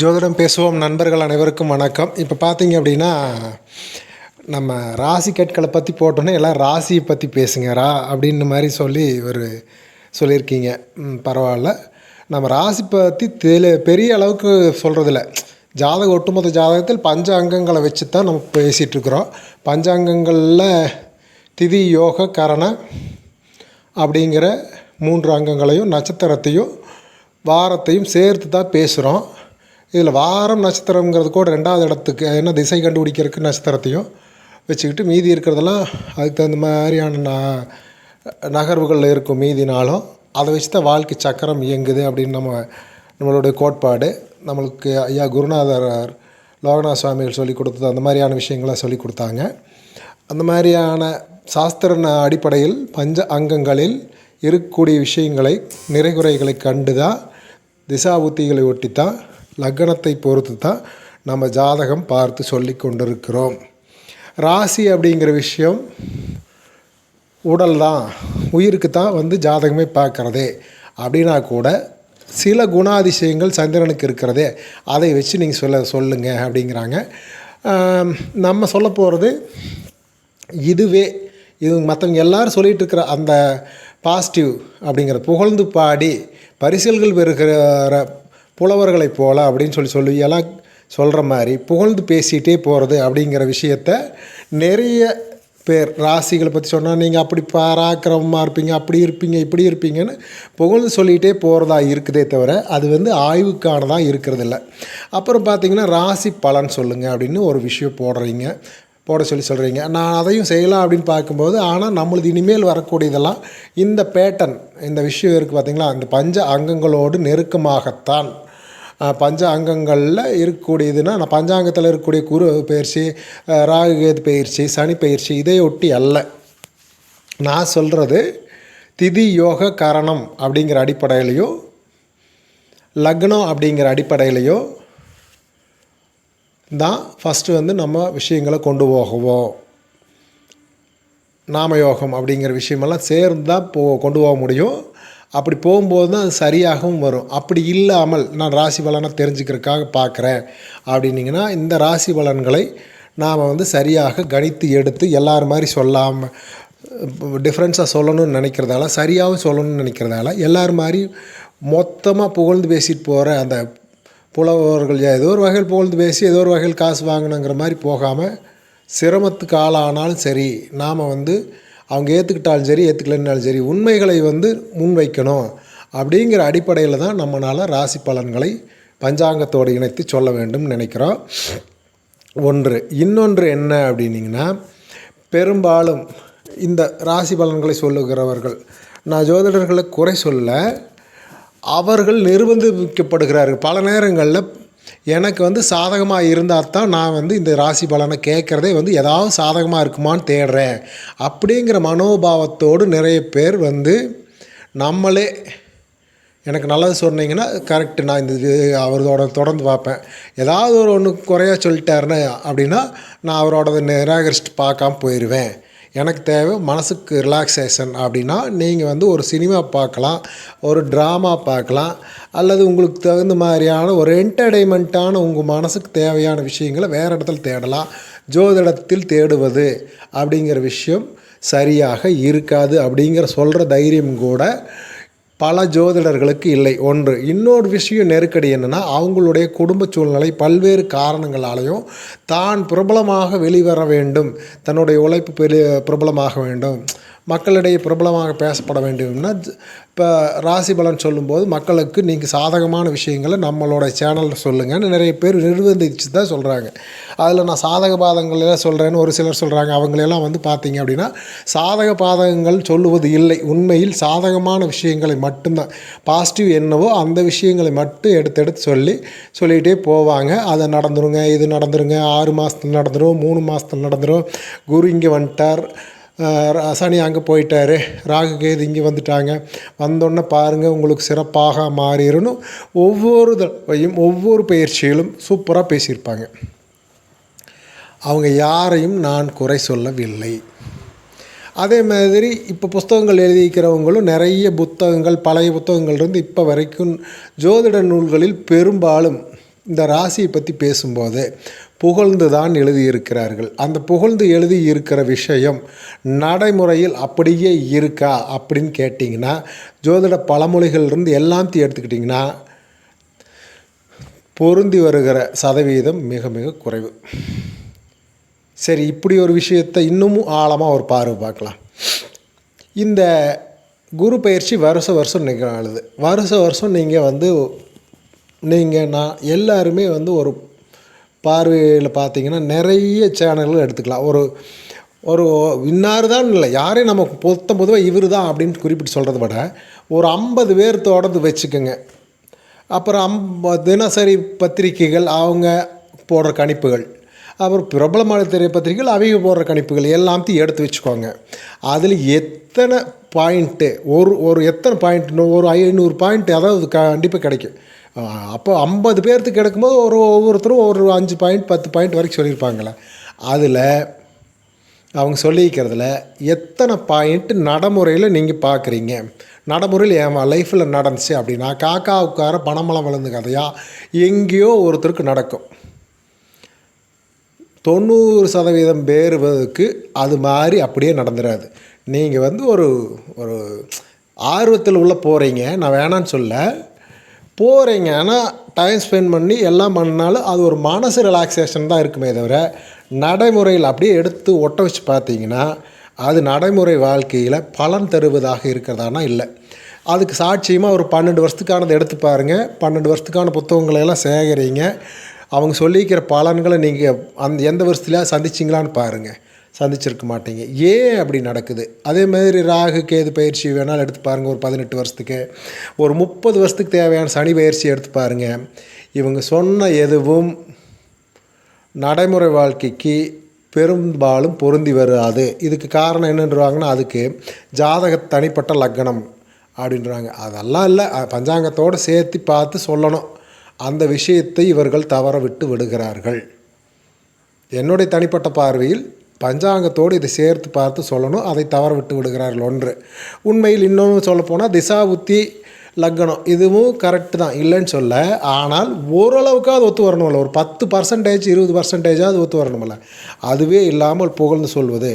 ஜோதிடம் பேசுவோம் நண்பர்கள் அனைவருக்கும் வணக்கம். இப்போ பார்த்தீங்க அப்படின்னா நம்ம ராசி கற்களை பற்றி போட்டோன்னே எல்லாம் ராசியை பற்றி பேசுங்க ரா அப்படின்னு மாதிரி சொல்லி ஒரு சொல்லியிருக்கீங்க. பரவாயில்ல. நம்ம ராசி பற்றி தெளி பெரிய அளவுக்கு சொல்கிறதில்ல ஜாதக ஒட்டுமொத்த ஜாதகத்தில் பஞ்ச அங்கங்களை வச்சு தான் நம்ம பேசிகிட்ருக்குறோம் பஞ்ச பஞ்சாங்கங்களில் திதி யோக கரண அப்படிங்கிற மூன்று அங்கங்களையும் நட்சத்திரத்தையும் வாரத்தையும் சேர்த்து தான் பேசுகிறோம் இதில் வாரம் நட்சத்திரங்கிறது கூட ரெண்டாவது இடத்துக்கு என்ன திசை கண்டுபிடிக்கிறதுக்கு நட்சத்திரத்தையும் வச்சுக்கிட்டு மீதி இருக்கிறதெல்லாம் அதுக்கு தகுந்த மாதிரியான ந நகர்வுகளில் இருக்கும் மீதினாலும் அதை வச்சு தான் வாழ்க்கை சக்கரம் இயங்குது அப்படின்னு நம்ம நம்மளுடைய கோட்பாடு. நம்மளுக்கு ஐயா குருநாதர் லோகநாத சுவாமிகள் சொல்லி கொடுத்தது அந்த மாதிரியான விஷயங்களை சொல்லி கொடுத்தாங்க. அந்த மாதிரியான சாஸ்திர அடிப்படையில் பஞ்ச அங்கங்களில் இருக்கக்கூடிய விஷயங்களை நிறைகுறைகளை கண்டு தான் திசா புத்திகளை ஒட்டி தான் லக்னத்தை பொறுத்து தான் நம்ம ஜாதகம் பார்த்து சொல்லி கொண்டிருக்கிறோம். ராசி அப்படிங்கிற விஷயம் உடல் தான் உயிருக்கு தான் வந்து ஜாதகமே பார்க்குறதே. அப்படின்னா கூட சில குணாதிசயங்கள் சந்திரனுக்கு இருக்கிறதே. அதை வச்சு நீங்கள் சொல்ல சொல்லுங்கள் அப்படிங்கிறாங்க. நம்ம சொல்ல போகிறது இதுவே. இது மற்றவங்க எல்லோரும் சொல்லிகிட்டு இருக்கிற அந்த பாசிட்டிவ் அப்படிங்கிற புகழ்ந்து பாடி பரிசல்கள் பெறுகிற புலவர்களைப் போல அப்படின்னு சொல்லி சொல்லி எல்லாம் சொல்கிற மாதிரி புகழ்ந்து பேசிகிட்டே போகிறது அப்படிங்கிற விஷயத்த நிறைய பேர் ராசிகளை பற்றி சொன்னால் நீங்கள் அப்படி பராக்கிரமமாக இருப்பீங்க அப்படி இருப்பீங்க இப்படி இருப்பீங்கன்னு புகழ்ந்து சொல்லிகிட்டே போகிறதா இருக்குதே தவிர அது வந்து ஆய்வுக்கானதாக இருக்கிறதில்ல. அப்புறம் பார்த்தீங்கன்னா ராசி பலன் சொல்லுங்கள் அப்படின்னு ஒரு விஷயம் போடுறீங்க போட சொல்லி சொல்கிறீங்க நான் அதையும் செய்யலாம் அப்படின்னு பார்க்கும்போது ஆனால் நம்மளது இனிமேல் வரக்கூடியதெல்லாம் இந்த பேட்டன் இந்த விஷயம் இருக்குது பார்த்தீங்களா அந்த பஞ்ச அங்கங்களோடு நெருக்கமாகத்தான் பஞ்சாங்கங்களில் பஞ்ச அங்கங்களில் இருக்கக்கூடியதுன்னா நான் பஞ்சாங்கத்தில் இருக்கக்கூடிய குரு பயிற்சி ராகுகேது ராகு பயிற்சி சனி பயிற்சி இதையொட்டி அல்ல. நான் சொல்கிறது திதி யோக கரணம் அப்படிங்கிற அடிப்படையிலையோ லக்னம் அப்படிங்கிற அடிப்படையிலையோ தான் ஃபஸ்ட்டு வந்து நம்ம விஷயங்களை கொண்டு போகவோ நாமயோகம் அப்படிங்கிற விஷயமெல்லாம் சேர்ந்து தான் போ கொண்டு போக முடியும். அப்படி போகும்போது தான் அது சரியாகவும் வரும். அப்படி இல்லாமல் நான் ராசி பலனை தெரிஞ்சுக்கிறதுக்காக பார்க்குறேன் அப்படின்னீங்கன்னா இந்த ராசி பலன்களை நாம் வந்து சரியாக கணித்து எடுத்து எல்லார் மாதிரி சொல்லாமல் டிஃப்ரென்ஸாக சொல்லணும்னு நினைக்கிறதால சரியாகவும் சொல்லணும்னு நினைக்கிறதால எல்லார் மாதிரி மொத்தமாக புகழ்ந்து பேசிட்டு போகிற அந்த புலவர்கள் ஏதோ ஒரு வகையில் புகழ்ந்து பேசி ஏதோ ஒரு வகையில் காசு வாங்கணுங்கிற மாதிரி போகாமல் சிரமத்துக்கு ஆளானாலும் சரி நாம் வந்து அவங்க ஏற்றுக்கிட்டாலும் சரி ஏற்றுக்கலைன்னாலும் சரி உண்மைகளை வந்து முன்வைக்கணும் அப்படிங்கிற அடிப்படையில் தான் நம்மளால் ராசி பலன்களை பஞ்சாங்கத்தோடு இணைத்து சொல்ல வேண்டும் நினைக்கிறோம். ஒன்று இன்னொன்று என்ன அப்படின்னிங்கன்னா பெரும்பாலும் இந்த ராசி பலன்களை சொல்லுகிறவர்கள் நான் ஜோதிடர்களை குறை சொல்ல அவர்கள் நிர்பந்திக்கப்படுகிறார்கள். பல நேரங்களில் எனக்கு வந்து சாதகமாக இருந்தால் தான் நான் வந்து இந்த ராசி பலனை கேட்குறதே வந்து ஏதாவது சாதகமாக இருக்குமான்னு தேடுறேன். அப்படிங்கிற மனோபாவத்தோடு நிறைய பேர் வந்து நம்மளே எனக்கு நல்லது சொன்னீங்கன்னா கரெக்டு நான் இந்த இது அவரோட தொடர்ந்து பார்ப்பேன். ஏதாவது ஒரு ஒன்று குறையா சொல்லிட்டாருன்னு அப்படின்னா நான் அவரோட நிராகரிச்சுட்டு பார்க்காம போயிடுவேன் எனக்கு தேவை மனசுக்கு ரிலாக்ஸேஷன் அப்படின்னா நீங்கள் வந்து ஒரு சினிமா பார்க்கலாம் ஒரு ட்ராமா பார்க்கலாம் அல்லது உங்களுக்கு தகுந்த மாதிரியான ஒரு என்டர்டெயின்மெண்ட்டான உங்கள் மனசுக்கு தேவையான விஷயங்களை வேறு இடத்துல தேடலாம். ஜோதிடத்தில் தேடுவது அப்படிங்கிற விஷயம் சரியாக இருக்காது அப்படிங்கிற சொல்கிற தைரியம் கூட பல ஜோதிடர்களுக்கு இல்லை. ஒன்று இன்னொரு விஷயம் நெருக்கடி என்னென்னா அவங்களுடைய குடும்ப சூழ்நிலை பல்வேறு காரணங்களாலையும் தான் பிரபலமாக வெளிவர வேண்டும். தன்னுடைய உழைப்பு பெரு பிரபலமாக வேண்டும். மக்களிடையே பிரபலமாக பேசப்பட வேண்டும்னா இப்போ ராசி பலன் சொல்லும்போது மக்களுக்கு நீங்கள் சாதகமான விஷயங்களை நம்மளோட சேனலில் சொல்லுங்கன்னு நிறைய பேர் நிர்பந்திச்சு தான் சொல்கிறாங்க அதில் நான் சாதக பாதங்களெல்லாம் சொல்கிறேன்னு ஒரு சிலர் சொல்கிறாங்க அவங்களெல்லாம் வந்து பார்த்தீங்க அப்படின்னா சாதக பாதகங்கள் சொல்லுவது இல்லை. உண்மையில் சாதகமான விஷயங்களை மட்டும்தான். பாசிட்டிவ் என்னவோ அந்த விஷயங்களை மட்டும் எடுத்து எடுத்து சொல்லி சொல்லிகிட்டே போவாங்க. அதை நடந்துருங்க இது நடந்துருங்க. ஆறு மாதத்தில் நடந்துடும் மூணு மாதத்துல நடந்துடும் குரு இங்கே வந்துட்டார். சனி அங்கே போயிட்டாரு. ராகு கேது இங்கே வந்துட்டாங்க. வந்தோடனே பாருங்கள் உங்களுக்கு சிறப்பாக மாறிடணும் ஒவ்வொரு தடவையும் ஒவ்வொரு பயிற்சியிலும் சூப்பராக பேசியிருப்பாங்க. அவங்க யாரையும் நான் குறை சொல்லவில்லை. அதே மாதிரி இப்போ புஸ்தகங்கள் எழுதியிருக்கிறவங்களும் நிறைய புத்தகங்கள் பழைய புத்தகங்கள் இருந்து இப்போ வரைக்கும் ஜோதிட நூல்களில் பெரும்பாலும் இந்த ராசியை பற்றி பேசும்போது புகழ்ந்து தான் எழுதியிருக்கிறார்கள். அந்த புகழ்ந்து எழுதி இருக்கிற விஷயம் நடைமுறையில் அப்படியே இருக்கா அப்படின்னு கேட்டிங்கன்னா ஜோதிட பழமொழிகள்லேருந்து எல்லாத்தையும் எடுத்துக்கிட்டிங்கன்னா பொருந்தி வருகிற சதவீதம் மிக மிக குறைவு. சரி இப்படி ஒரு விஷயத்தை இன்னமும் ஆழமாக ஒரு பார்வை பார்க்கலாம். இந்த குரு பயிற்சி வருஷ வருஷம் நிகழுது வருஷ வருஷம் நீங்கள் வந்து நீங்கள் நான் எல்லாருமே வந்து ஒரு பார்வையில் பார்த்தீங்கன்னா நிறைய சேனல்கள் எடுத்துக்கலாம். ஒரு ஒரு இன்னார் தான் இல்லை. யாரையும் நம்ம பொத்த பொதுவாக இவர் தான் அப்படின்னு குறிப்பிட்டு சொல்கிறத விட ஒரு ஐம்பது பேர் தொடர்ந்து வச்சுக்கோங்க. அப்புறம் அம்ப தினசரி பத்திரிகைகள் அவங்க போடுற கணிப்புகள். அப்புறம் பிரபலமான திரை பத்திரிகைகள் அவங்க போடுற கணிப்புகள் எல்லாத்தையும் எடுத்து வச்சுக்கோங்க. அதில் எத்தனை பாயிண்ட்டு ஒரு ஒரு எத்தனை பாயிண்ட் ஒரு ஐநூறு பாயிண்ட் அதாவது கண்டிப்பாக கிடைக்கும். அப்போ ஐம்பது பேர்த்துக்கு எடுக்கும்போது ஒரு ஒவ்வொருத்தரும் ஒரு அஞ்சு பாயிண்ட் பத்து பாயிண்ட் வரைக்கும் சொல்லியிருப்பாங்களே அதில் அவங்க சொல்லிக்கிறதுல எத்தனை பாயிண்ட் நடைமுறையில் நீங்கள் பார்க்குறீங்க நடைமுறையில் என் லைஃப்பில் நடந்துச்சு அப்படின்னா காக்கா உட்கார பணமலம் விழுந்து கதையா? எங்கேயோ ஒருத்தருக்கு நடக்கும். தொண்ணூறு சதவீதம் பேருவதுக்கு அது மாதிரி அப்படியே நடந்துடாது நீங்கள் வந்து ஒரு ஒரு ஆர்வத்தில் உள்ள போகிறீங்க நான் வேணான்னு சொல்ல. போகிறீங்க ஆனால் டைம் ஸ்பெண்ட் பண்ணி எல்லாம் பண்ணாலும் அது ஒரு மனசு ரிலாக்ஸேஷன் தான் இருக்குமே தவிர நடைமுறையில் அப்படியே எடுத்து ஒட்ட வச்சு பார்த்தீங்கன்னா அது நடைமுறை வாழ்க்கையில் பலன் தருவதாக இருக்கிறதானா இல்லை. அதுக்கு சாட்சியமாக ஒரு பன்னெண்டு வருஷத்துக்கானதை எடுத்து பாருங்கள் பன்னெண்டு வருஷத்துக்கான புத்தகங்களை எல்லாம் சேகரிங்க. அவங்க சொல்லிக்கிற பலன்களை நீங்கள் அந்த எந்த வருஷத்துல சந்திச்சிங்களான்னு பாருங்கள் சந்திச்சிருக்க மாட்டீங்க. ஏன் அப்படி நடக்குது? அதே மாதிரி ராகு கேது பயிற்சி வேணாலும் எடுத்து பாருங்கள் ஒரு பதினெட்டு வருஷத்துக்கு. ஒரு முப்பது வருஷத்துக்கு தேவையான சனி பயிற்சி எடுத்து பாருங்கள் இவங்க சொன்ன எதுவும் நடைமுறை வாழ்க்கைக்கு பெரும்பாலும் பொருந்தி வராது. இதுக்கு காரணம் என்னன்றாங்கன்னா அதுக்கு ஜாதக தனிப்பட்ட லக்கணம் அப்படின்றாங்க. அதெல்லாம் இல்லை. பஞ்சாங்கத்தோடு சேர்த்து பார்த்து சொல்லணும். அந்த விஷயத்தை இவர்கள் தவற விட்டு விடுகிறார்கள். என்னுடைய தனிப்பட்ட பார்வையில் பஞ்சாங்கத்தோடு இதை சேர்த்து பார்த்து சொல்லணும். அதை தவற விட்டு விடுகிறார்கள் ஒன்று. உண்மையில் இன்னொன்று சொல்லப்போனால் திசா லக்னம் இதுவும் கரெக்டு தான். இல்லைன்னு சொல்ல. ஆனால் ஓரளவுக்காவது ஒத்து வரணும்ல. ஒரு பத்து பர்சன்டேஜ் இருபது பர்சன்டேஜாவது ஒத்து வரணும்ல. அதுவே இல்லாமல் புகழ்ந்து சொல்வது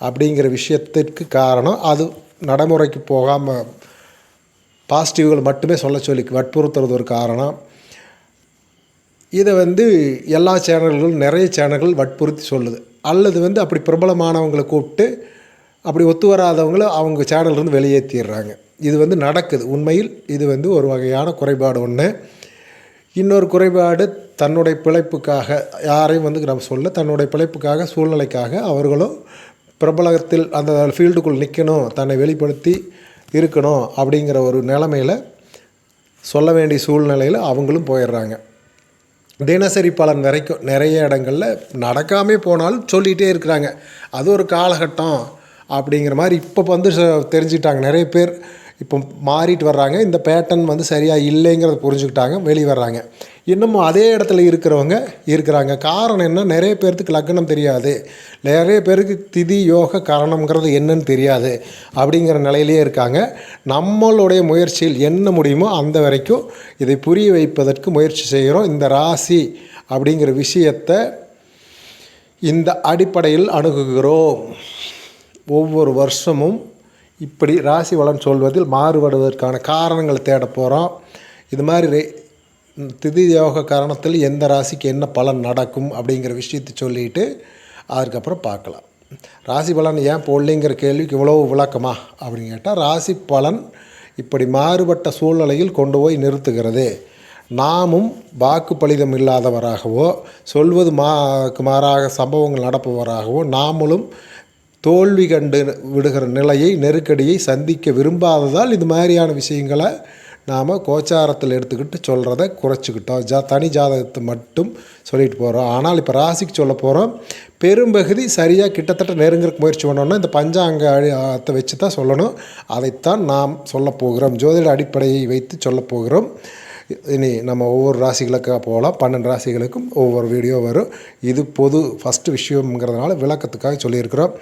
அப்படிங்கிற விஷயத்திற்கு காரணம். அது நடைமுறைக்கு போகாமல் பாசிட்டிவ்கள் மட்டுமே சொல்ல சொல்லி வற்புறுத்துறது ஒரு காரணம். இதை வந்து எல்லா சேனல்களும் நிறைய சேனல்கள் வற்புறுத்தி சொல்லுது. அல்லது வந்து அப்படி பிரபலமானவங்களை கூப்பிட்டு அப்படி ஒத்து வராதவங்கள அவங்க சேனல்லேருந்து வெளியேற்றிடுறாங்க. இது வந்து நடக்குது. உண்மையில் இது வந்து ஒரு வகையான குறைபாடு ஒன்று இன்னொரு குறைபாடு தன்னுடைய பிழைப்புக்காக யாரையும் வந்து நம்ம சொல்ல தன்னுடைய பிழைப்புக்காக சூழ்நிலைக்காக அவர்களும் பிரபலத்தில் அந்த ஃபீல்டுக்குள் நிற்கணும் தன்னை வெளிப்படுத்தி இருக்கணும் அப்படிங்கிற ஒரு நிலமையில் சொல்ல வேண்டிய சூழ்நிலையில் அவங்களும் போயிடுறாங்க. தினசரி பலன் வரைக்கும் நிறைய இடங்களில் நடக்காமே போனாலும் சொல்லிகிட்டே இருக்கிறாங்க. அது ஒரு காலகட்டம் அப்படிங்கிற மாதிரி இப்போ வந்து தெரிஞ்சுக்கிட்டாங்க. நிறைய பேர் இப்போ மாறிட்டு வர்றாங்க. இந்த பேட்டர்ன் வந்து சரியாக இல்லைங்கிறத புரிஞ்சுக்கிட்டாங்க. வெளியே வர்றாங்க. இன்னமும் அதே இடத்துல இருக்கிறவங்க இருக்கிறாங்க. காரணம் என்ன? நிறைய பேர்த்துக்கு லக்னம் தெரியாது. நிறைய பேருக்கு திதி யோக காரணங்கிறது என்னன்னு தெரியாது அப்படிங்கிற நிலையிலே இருக்காங்க. நம்மளுடைய முயற்சியில் என்ன முடியுமோ அந்த வரைக்கும் இதை புரிய வைப்பதற்கு முயற்சி செய்கிறோம். இந்த ராசி அப்படிங்கிற விஷயத்தை இந்த அடிப்படையில் அணுகுகிறோம். ஒவ்வொரு வருஷமும் இப்படி ராசி வளம் சொல்வதில் மாறுபடுவதற்கான காரணங்களை தேட போகிறோம் இது மாதிரி திதி யோக காரணத்தில் எந்த ராசிக்கு என்ன பலன் நடக்கும் அப்படிங்கிற விஷயத்தை சொல்லிட்டு அதுக்கப்புறம் பார்க்கலாம். ராசி பலன் ஏன் போடலைங்கிற கேள்விக்கு இவ்வளோ விளக்கமா அப்படின்னு கேட்டால் ராசி பலன் இப்படி மாறுபட்ட சூழ்நிலையில் கொண்டு போய் நிறுத்துகிறது. நாமும் வாக்கு பலிதம் இல்லாதவராகவோ சொல்வது மா மாறாக சம்பவங்கள் நடப்பவராகவோ நாமளும் தோல்வி கண்டு விடுகிற நிலையை நெருக்கடியை சந்திக்க விரும்பாததால் இது மாதிரியான விஷயங்களை நாம் கோச்சாரத்தில் எடுத்துக்கிட்டு சொல்கிறத குறைச்சிக்கிட்டோம். ஜா தனி ஜாதகத்தை மட்டும் சொல்லிட்டு போகிறோம் ஆனால் இப்போ ராசிக்கு சொல்ல போகிறோம் பெரும்பகுதி சரியாக கிட்டத்தட்ட நெருங்கிறதுக்கு முயற்சி பண்ணோன்னா இந்த பஞ்சாங்கத்தை வச்சு தான் சொல்லணும். அதைத்தான் நாம் சொல்ல போகிறோம். ஜோதிட அடிப்படையை வைத்து சொல்ல போகிறோம். இனி நம்ம ஒவ்வொரு ராசிகளுக்காக போகலாம். பன்னெண்டு ராசிகளுக்கும் ஒவ்வொரு வீடியோ வரும். இது பொது ஃபஸ்ட்டு விஷயங்கிறதுனால விளக்கத்துக்காக சொல்லியிருக்கிறோம்.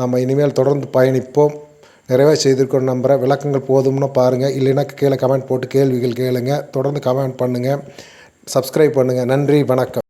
நம்ம இனிமேல் தொடர்ந்து பயணிப்போம். நிறைவாக செய்திருக்கோம் நம்புகிறேன் விளக்கங்கள் போதும்னு பாருங்கள் இல்லைன்னா கீழே கமெண்ட் போட்டு கேள்விகள் கேளுங்கள் தொடர்ந்து கமெண்ட் பண்ணுங்கள் சப்ஸ்கிரைப் பண்ணுங்கள் நன்றி வணக்கம்.